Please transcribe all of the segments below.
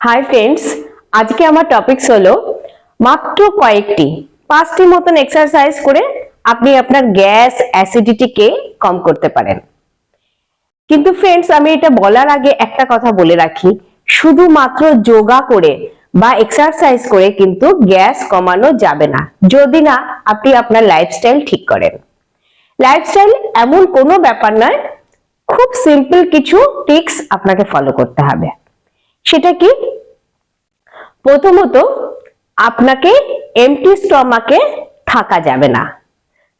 Hi friends আজকে আমার topics হলো মাত্র কয়েকটি, পাঁচটি মতন এক্সারসাইজ করে আপনি আপনার গ্যাস অ্যাসিডিটিকে কম করতে পারেন। কিন্তু ফ্রেন্ডস আমি এটা বলার আগে একটা কথা বলে রাখি, শুধুমাত্র যোগা করে বা এক্সারসাইজ করে কিন্তু গ্যাস কমানো যাবে না, যদি না আপনি আপনার লাইফস্টাইল ঠিক করেন। লাইফস্টাইল এমন কোনো ব্যাপার নয়, খুব সিম্পল কিছু টিক্স আপনাকে ফলো করতে হবে। সেটা কি? প্রথমত, আপনাকে এমটি স্টমাকে থাকা যাবে না।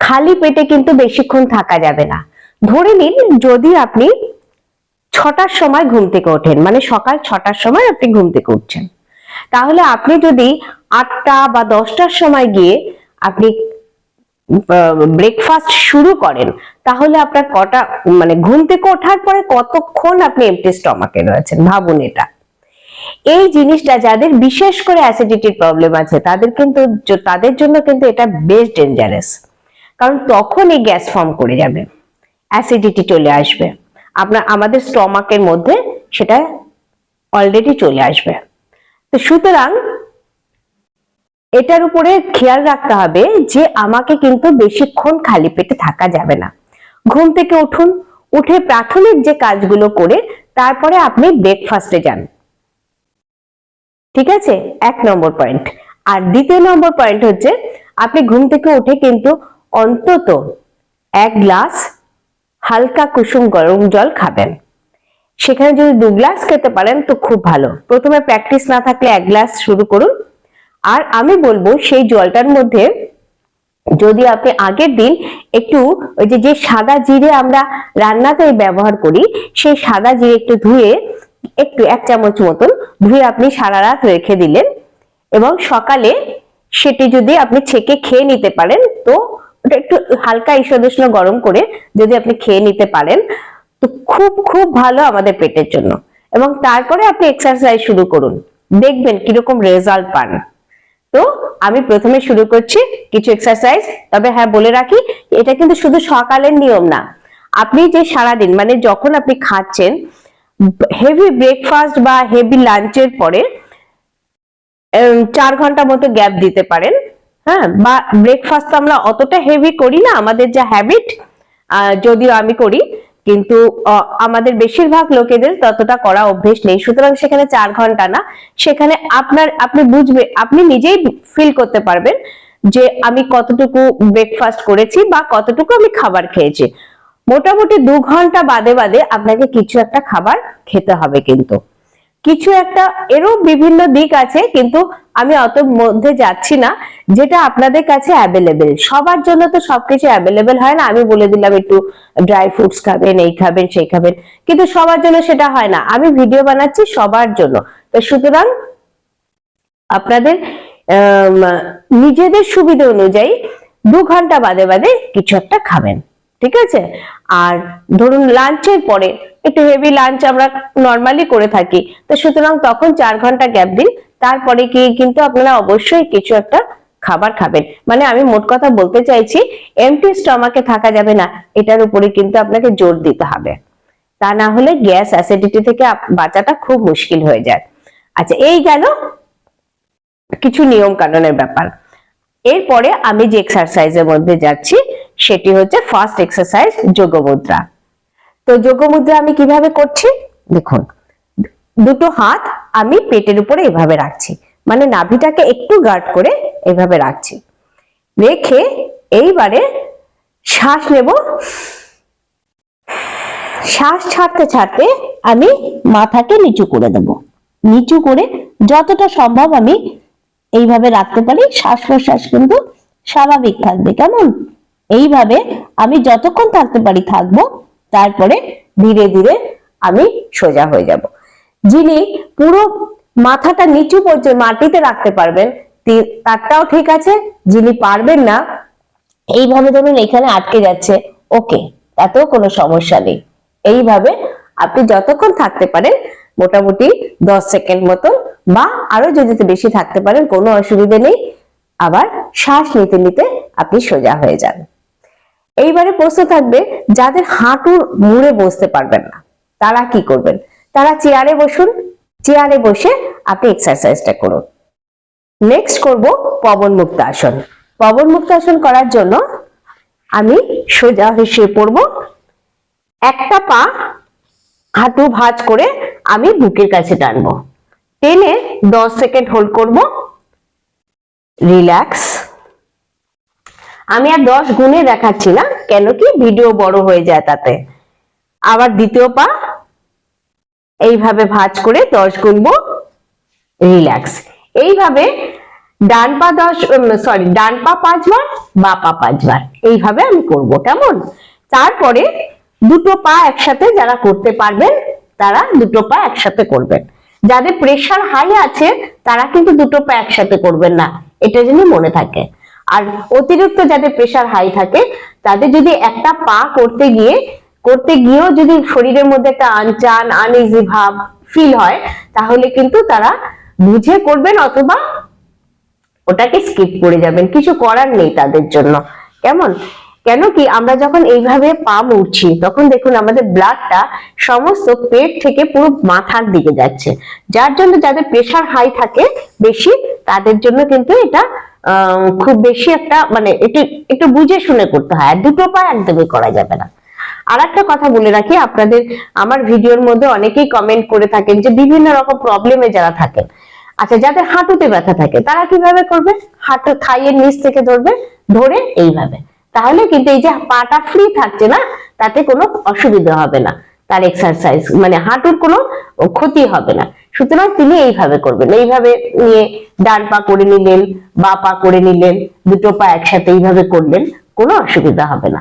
খালি পেটে কিন্তু বেশিক্ষণ থাকা যাবে না। ধরে নিন, যদি আপনি ছটার সময় ঘুম থেকে ওঠেন মানে সকাল ছটার সময় আপনি ঘুম থেকে উঠছেন। তাহলে আপনি যদি আটটা বা দশটার সময় গিয়ে আপনি ব্রেকফাস্ট শুরু করেন, তাহলে আপনার কটা মানে ঘুম থেকে ওঠার পরে কতক্ষণ আপনি এমটি স্টমাকে রয়েছেন? ভাবুন এটা। এই জিনিসটা যাদের বিশেষ করে অ্যাসিডিটির প্রবলেম আছে, তাদের কিন্তু তাদের জন্য কিন্তু এটা বেশ ডেঞ্জারাস কারণ তখন এই গ্যাস ফর্ম করে যাবে অ্যাসিডিটি চলে আসবে। আপনার আমাদের স্টমাকের মধ্যে সেটা অলরেডি চলে আসবে। তো সুতরাং এটার উপরে খেয়াল রাখতে হবে যে আমাকে কিন্তু বেশিক্ষণ খালি পেটে থাকা যাবে না। ঘুম থেকে উঠুন, উঠে প্রাথমিক যে কাজগুলো করে, তারপরে আপনি ব্রেকফাস্টে যান। ঠিক আছে? এক নম্বর পয়েন্ট আর দ্বিতীয় নম্বর পয়েন্ট হচ্ছে, আপনি ঘুম থেকে উঠে কিন্তু অন্তত এক গ্লাস হালকা কুসুম গরম জল খাবেন। সেখানে যদি দু গ্লাস খেতে পারেন তো খুব ভালো। প্রথমে প্র্যাকটিস না থাকলে এক গ্লাস শুরু করুন। আর আমি বলব, সেই জলটার মধ্যে যদি আপনি আগের দিন একটু ওই যে যে সাদা জিরে আমরা রান্নাতে ব্যবহার করি, সেই সাদা জিরে একটু ধুয়ে একটু এক চামচ মতন ধুয়ে আপনি সারা রাত রেখে দিলেন এবং সকালে সেটি যদি আপনি ছেঁকে খেয়ে নিতে পারেন, তো ওটা একটু হালকা ঈষদুষ্ণ গরম করে যদি আপনি খেয়ে নিতে পারেন, তো খুব খুব ভালো আমাদের পেটের জন্য। এবং তারপরে আপনি এক্সারসাইজ শুরু করুন। দেখবেন কীরকম রেজাল্ট পান। তো আমি প্রথমে শুরু করছি কিছু এক্সারসাইজ তবে হ্যাঁ বলে রাখি, এটা কিন্তু শুধু সকালের নিয়ম না। আপনি যে সারাদিন মানে যখন আপনি খাচ্ছেন হেভি ব্রেকফাস্ট বা হেভি লাঞ্চের পরে চার ঘণ্টা মতো গ্যাপ দিতে পারেন। হ্যাঁ বা ব্রেকফাস্ট আমরা অতটা হেভি করি না, আমাদের যা হ্যাবিট যদিও আমি করি, কিন্তু আমাদের বেশিরভাগ লোকেদের ততটা করা অভ্যেস নেই। সুতরাং সেখানে চার ঘণ্টা না, সেখানে আপনার, আপনি বুঝবে, আপনি নিজেই ফিল করতে পারবেন যে আমি কতটুকু ব্রেকফাস্ট করেছি বা কতটুকু আমি খাবার খেয়েছি। মোটামুটি দু ঘণ্টা বাদে বাদে আপনাকে কিছু একটা খাবার খেতে হবে কিন্তু। কিছু একটা এরও বিভিন্ন দিক আছে কিন্তু আমি অত মধ্যে যাচ্ছি না, যেটা আপনাদের কাছে অ্যাভেলেবেল সবার জন্য তো সবকিছু অ্যাভেলেবেল হয় না, আমি বলে দিলাম একটু ড্রাই ফ্রুটস খাবেন, এই খাবেন, সেই খাবেন, কিন্তু সবার জন্য সেটা হয় না। আমি ভিডিও বানাচ্ছি সবার জন্য। তো সুতরাং আপনাদের নিজেদের সুবিধা অনুযায়ী দু ঘণ্টা বাদে বাদে কিছু একটা খাবেন। ঠিক আছে? আর ধরুন লাঞ্চের পরে একটু হেভি লাঞ্চ আমরা নর্মালি করে থাকি। তো সুতরাং তখন চার ঘণ্টা গ্যাপ দিন। তারপরে কি কিন্তু আপনারা অবশ্যই কিছু একটা খাবার খাবেন। মানে আমি মোট কথা বলতে চাইছি এমটি স্টমাকে থাকা যাবে না। এটার উপরে কিন্তু আপনাকে জোর দিতে হবে। তা না হলে গ্যাস অ্যাসিডিটি থেকে বাঁচাটা খুব মুশকিল হয়ে যায়। আচ্ছা এই গেল কিছু নিয়ম কানুনের ব্যাপার। এরপরে আমি যে এক্সারসাইজের মধ্যে যাচ্ছি সেটি হচ্ছে ফার্স্ট এক্সারসাইজ যোগ মুদ্রা। তো যোগ মুদ্রা আমি কীভাবে করছি? দেখুন, দুটো হাত আমি পেটের উপরে এভাবে রাখছি মানে নাভিটাকে একটু গার্ড করে এভাবে রাখছি। রেখে এইবারে শ্বাস নেব। শ্বাস ছাড়তে ছাড়তে আমি মাথাকে নিচু করে দেব। নিচু করে যতটা সম্ভব আমি এইভাবে রাখতে পারি, শ্বাস প্রশ্বাস কিন্তু স্বাভাবিক থাকবে। কেমন? এইভাবে আমি যতক্ষণ থাকতে পারি থাকব, তারপরে ধীরে ধীরে আমি সোজা হয়ে যাব। যিনি পুরো মাথাটা নিচু পর্যন্ত মাটিতে রাখতে পারবেন তারটাও ঠিক আছে, যিনি পারবেন না, এইভাবে ধরুন এখানে আটকে যাচ্ছে, ওকে, তাতেও কোনো সমস্যা নেই। এইভাবে আপনি যতক্ষণ থাকতে পারেন, মোটামুটি দশ সেকেন্ড মতন, বা আরও যদি বেশি থাকতে পারেন, কোনো অসুবিধা নেই, আবার শ্বাস নিতে নিতে আপনি সোজা হয়ে যান। এইবারে প্রশ্ন থাকবে, যাদের হাঁটুর মুড়ে বসতে পারবেন না, তারা কি করবেন? তারা চেয়ারে বসুন, চেয়ারে বসে আপনি এক্সারসাইজটা করুন। নেক্সট করব পবন মুক্ত আসন পবন মুক্ত আসন করার জন্য আমি সোজা হয়ে শুয়ে পড়ব। একটা পা হাঁটু ভাঁজ করে আমি বুকের কাছে টানবো। টেনে দশ সেকেন্ড হোল্ড করব। রিল্যাক্স আমি আর দশ গুণে দেখাচ্ছি না, কেন কি ভিডিও বড় হয়ে যায় তাতে। আবার দ্বিতীয় পা, এইভাবে ভাঁজ করে দশ গুনবো রিল্যাক্স এইভাবে ডান পা দশ সরি ডান পা পাঁচবার, বা পা পাঁচবার, এইভাবে আমি করব, কেমন? তারপরে দুটো পা একসাথে যারা করতে পারবেন, তারা দুটো পা একসাথে করবেন। যাদের প্রেশার হাই আছে, তারা কিন্তু দুটো পা একসাথে করবেন না, এটা যেন মনে থাকে। আর অতিরিক্ত যাদের প্রেশার হাই থাকে, তাদের যদি একটা পা করতে গিয়ে, করতে গিয়েও যদি শরীরের মধ্যে একটা আনচান আনইজি ভাব ফিল হয়, তাহলে কিন্তু তারা বুঝে করবেন অথবা ওটাকে স্কিপ করে যাবেন। কিছু করার নেই তাদের জন্য। কেমন? কেন কি আমরা যখন এইভাবে পা মুড়ছি, তখন দেখুন আমাদের ব্লাডটা সমস্ত পেট থেকে পুরো মাথার দিকে যাচ্ছে। যার জন্য যাদের প্রেশার হাই থাকে বেশি, তাদের জন্য কিন্তু এটা খুব বেশি একটা মানে একটু একটু বুঝে শুনে করতে হয় দুটো পা একদমই করা যাবে না। আর একটা কথা বলে রাখি, আপনাদের আমার ভিডিওর মধ্যে অনেকেই কমেন্ট করে থাকেন যে বিভিন্ন রকম প্রবলেমে যারা থাকেন। আচ্ছা যাদের হাঁটুতে ব্যথা থাকে, তারা কীভাবে করবে? হাঁটু থাইয়ের নিচ থেকে ধরবে, ধরে এইভাবে। তাহলে কিন্তু এই যে পাটা ফ্রি থাকছে না, তাতে কোনো অসুবিধা হবে না। তার এক্সারসাইজ মানে হাঁটুর কোনো ক্ষতি হবে না। সুতরাং তিনি এইভাবে করবেন। এইভাবে নিয়ে ডান পা করে নিলেন, বা পা করে নিলেন, দুটো পা একসাথে এইভাবে করলেন, কোনো অসুবিধা হবে না।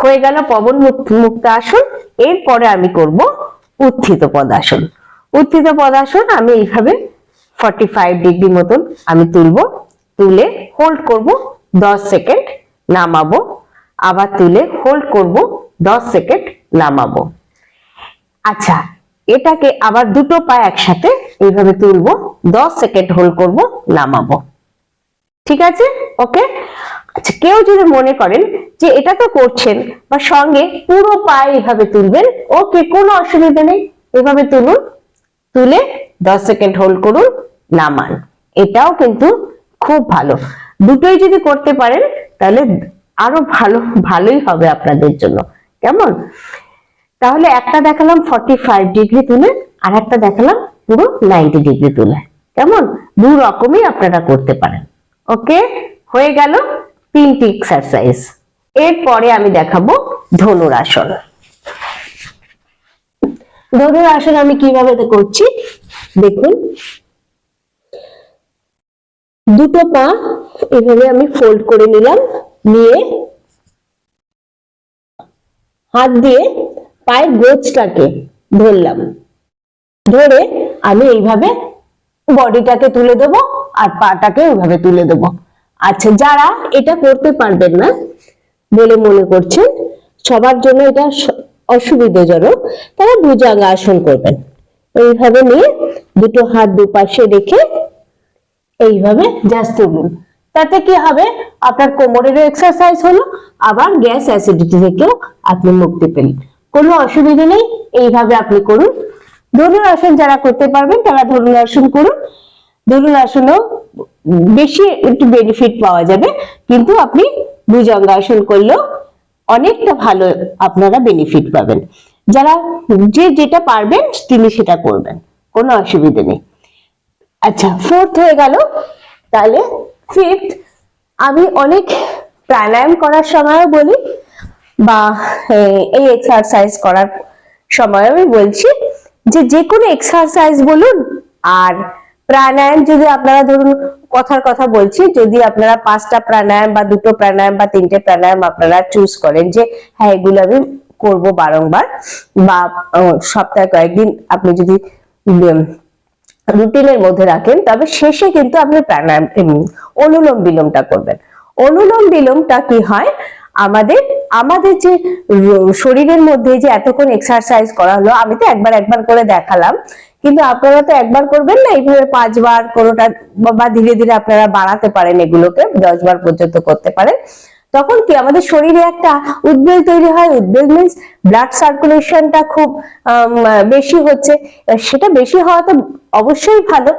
হয়ে গেল পবন মুক্ত আসন এরপরে আমি করব উত্থিত পদাসন। উত্থিত পদাসন আমি এইভাবে ফর্টি ফাইভ ডিগ্রি মতন আমি তুলবো, তুলে হোল্ড করব, দশ সেকেন্ড নামাবো, আবার তুলে হোল্ড করব, দশ সেকেন্ড নামাবো। আচ্ছা এটাকে আবার দুটো পা একসাথে এইভাবে তুলবো, দশ সেকেন্ড হোল্ড করব, নামাবো। ঠিক আছে? ওকে? আচ্ছা কেউ যদি মনে করেন যে এটা তো করছেন বা সঙ্গে পুরো পা এইভাবে তুলবেন, ওকে, কোনো অসুবিধা নেই। এভাবে তুলুন, তুলে দশ সেকেন্ড হোল্ড করুন, নামান। এটাও কিন্তু খুব ভালো। দুটোই যদি করতে পারেন, তাহলে আরও ভালো, ভালোই হবে আপনাদের জন্য। কেমন? তাহলে একটা দেখালাম ফর্টি ফাইভ ডিগ্রি তুলে, আর একটা দেখালাম পুরো নাইনটি ডিগ্রি তুলে। কেমন? দু রকমই আপনারা করতে পারেন। ওকে? হয়ে গেল তিনটি এক্সারসাইজ এরপরে আমি দেখাবো ধনুরাসন। ধনুরাসন আমি কীভাবে করছি? দেখুন। দুটো পা এভাবে আমি ফোল্ড করে নিলাম, নিয়ে হাত দিয়ে পায়ের গোছটাকে ধরলাম। ধরে আমি এইভাবে বডিটাকে তুলে দেব আর পাটাকে ওইভাবে তুলে দেব। আচ্ছা যারা এটা করতে পারবেন না বলে মনে করছেন, সবার জন্য এটা অসুবিধাজনক, তারা ভুজাঙ্গ আসন করবেন। এইভাবে নিয়ে দুটো হাত দুপাশে রেখে এইভাবে জাস্ট তুলুন। তাতে কি হবে? আপনার কোমরেরও এক্সারসাইজ হলো, আবার গ্যাস অ্যাসিডিটি থেকেও আপনি মুক্তি পেলেন। কোনো অসুবিধা নেই, এইভাবে আপনি করুন। ধনুরাসন যারা করতে পারবেন, তারা ধনুরাসন করুন। ধনুরাসনও বেশি একটু বেনিফিট পাওয়া যাবে, কিন্তু আপনি ভুজঙ্গাসন করলেও অনেকটা ভালো আপনারা বেনিফিট পাবেন। যারা যে যেটা পারবেন, তিনি সেটা করবেন। কোনো অসুবিধা নেই। আচ্ছা ফোর্থ হয়ে গেল। তাহলে ফিফথ আমি অনেক প্রাণায়াম করার সময় বলি বা এই এক্সারসাইজ করার সময় আমি বলছি যে যে কোনো এক্সারসাইজ বলুন আর প্রাণায়াম যদি আপনারা ধরুন কথার কথা বলছি যদি আপনারা পাঁচটা প্রাণায়াম বা দুটো প্রাণায়াম বা তিনটে প্রাণায়াম আপনারা চুজ করেন যে হ্যাঁ এগুলো আমি করব বারংবার বা সপ্তাহে কয়েকদিন আপনি যদি রুটিনের মধ্যে রাখেন, তবে শেষে কিন্তু আপনি প্রাণায়াম অনুলোম বিলোমটা করবেন। অনুলোম বিলোমটা কি হয়? আমাদের আমাদের যে শরীরের মধ্যে যে এতক্ষণ এক্সারসাইজ করা হলো, আমি তো একবার একবার করে দেখালাম, কিন্তু আপনারা তো একবার করবেন না, এইভাবে পাঁচবার কোনোটা, বা ধীরে ধীরে আপনারা বাড়াতে পারেন এগুলোকে দশ বার পর্যন্ত করতে পারেন। তখন কি আমাদের শরীরে একটা উদ্বেগ তৈরি হয়? উদ্বেল মিন্স ব্লাড সার্কুলেশনটা খুব বেশি হচ্ছে। সেটা বেশি হওয়া তো অবশ্যই ভালো,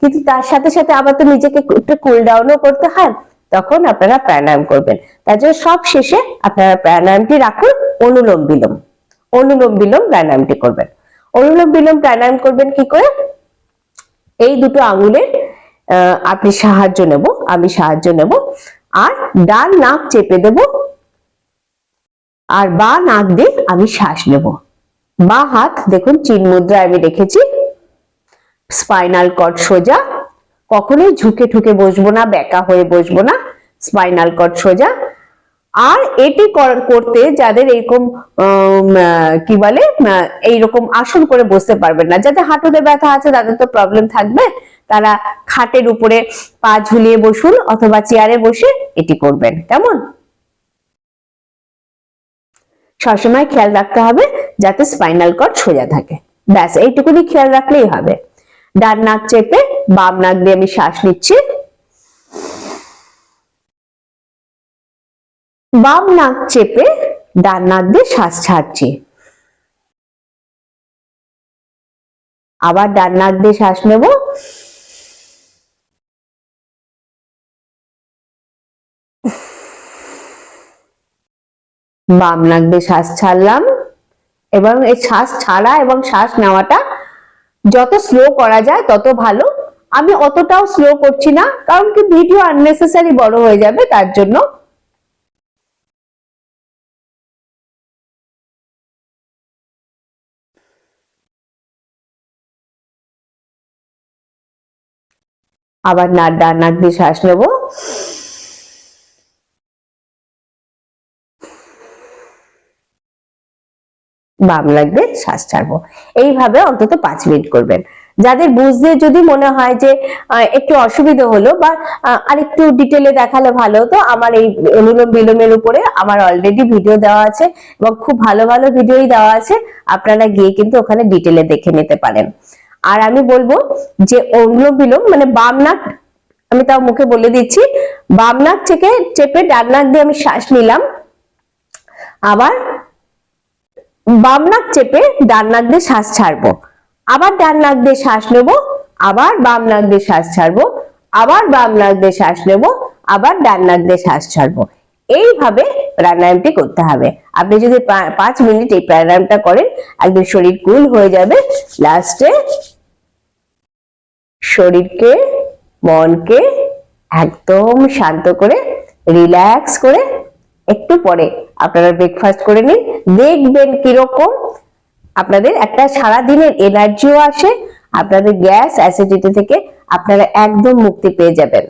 কিন্তু তার সাথে সাথে আবার তো নিজেকে একটু কুল ডাউনও করতে হয়। তখন আপনারা প্রাণায়াম করবেন। তার জন্য সব শেষে আপনারা প্রাণায়ামটি রাখুন, অনুলোম বিলোম। অনুলোম বিলোম প্রাণায়ামটি করবেন। অনুলোম বিলোম প্রাণায়াম করবেন কি করে? এই দুটো আঙুলের আপনি সাহায্য নেব, আমি সাহায্য নেব। আর ডান নাক চেপে দেব। আর বা নাক দিয়ে আমি শ্বাস নেব। বা হাত, দেখুন, চিন মুদ্রা আমি রেখেছি। স্পাইনাল কর্ড সোজা। কখনোই ঝুঁকে ঠুকে বসবো না বেকা হয়ে বসবো না, স্পাইনাল কর্ড সোজা। আর এটি কর- করতে যাদের এরকম কি বলে এইরকম আসন করে বসতে পারবেন না। যাদের হাঁটুতে ব্যথা আছে, তাদের তো প্রবলেম থাকবে। তারা খাটের উপরে পা ঝুলিয়ে বসুন অথবা চেয়ারে বসে এটি করবেন। কেমন? সবসময় খেয়াল রাখতে হবে যাতে স্পাইনাল কর্ড সোজা থাকে। ব্যাস, এইটুকুনি খেয়াল রাখলেই হবে। ডান নাক চেপে বাম নাক দিয়ে আমি শ্বাস নিচ্ছি। বাম নাক চেপে ডান নাক দিয়ে শ্বাস ছাড়ছি। আবার ডান নাক দিয়ে শ্বাস নেব। বাম নাক দিয়ে শ্বাস ছাড়লাম এবং এই শ্বাস ছাড়া এবং শ্বাস নেওয়াটা যত স্লো করা যায় তত ভালো। আমি অতটাও স্লো করছি না, কারণ কি ভিডিও আননেসেসারি বড় হয়ে যাবে, তার জন্য। আবার নাক ডান নাক দিয়ে শ্বাস নেব। বাম লাগবে, শ্বাস ছাড়বো। এইভাবে অন্তত পাঁচ মিনিট করবেন। যাদের বুঝতে যদি মনে হয় যে একটু অসুবিধা হলো বা আরেকটু ডিটেলে দেখালে ভালো হতো, আমার এই অনুলোম বিলোমের উপরে আমার অলরেডি ভিডিও দেওয়া আছে এবং খুব ভালো ভালো ভিডিওই দেওয়া আছে, আপনারা গিয়ে কিন্তু ওখানে ডিটেলে দেখে নিতে পারেন। আর আমি বলব যে, অনুলোম বিলোম মানে বাম নাক, আমি তাও মুখে বলে দিচ্ছি, বাম নাক থেকে চেপে ডান নাক দিয়ে আমি শ্বাস নিলাম। আবার বাম নাক চেপে ডান নাক দিয়ে শ্বাস ছাড়বো। আবার ডান নাক দিয়ে শ্বাস নেব, আবার বাম নাক দিয়ে শ্বাস ছাড়বো, আবার বাম নাক দিয়ে শ্বাস নেব, আবার ডান নাক দিয়ে শ্বাস ছাড়বো। এইভাবে প্রাণায়ামটি করতে হবে। আপনি যদি পাঁচ মিনিট এই প্রাণায়ামটা করেন, একদম শরীর কুল হয়ে যাবে। লাস্টে শরীরকে, মনকে একদম শান্ত করে রিল্যাক্স করে একটু পরে আপনারা ব্রেকফাস্ট করে নিন। দেখবেন কীরকম আপনাদের একটা সারা দিনের এনার্জিও আসে, আপনাদের গ্যাস অ্যাসিডিটি থেকে আপনারা একদম মুক্তি পেয়ে যাবেন।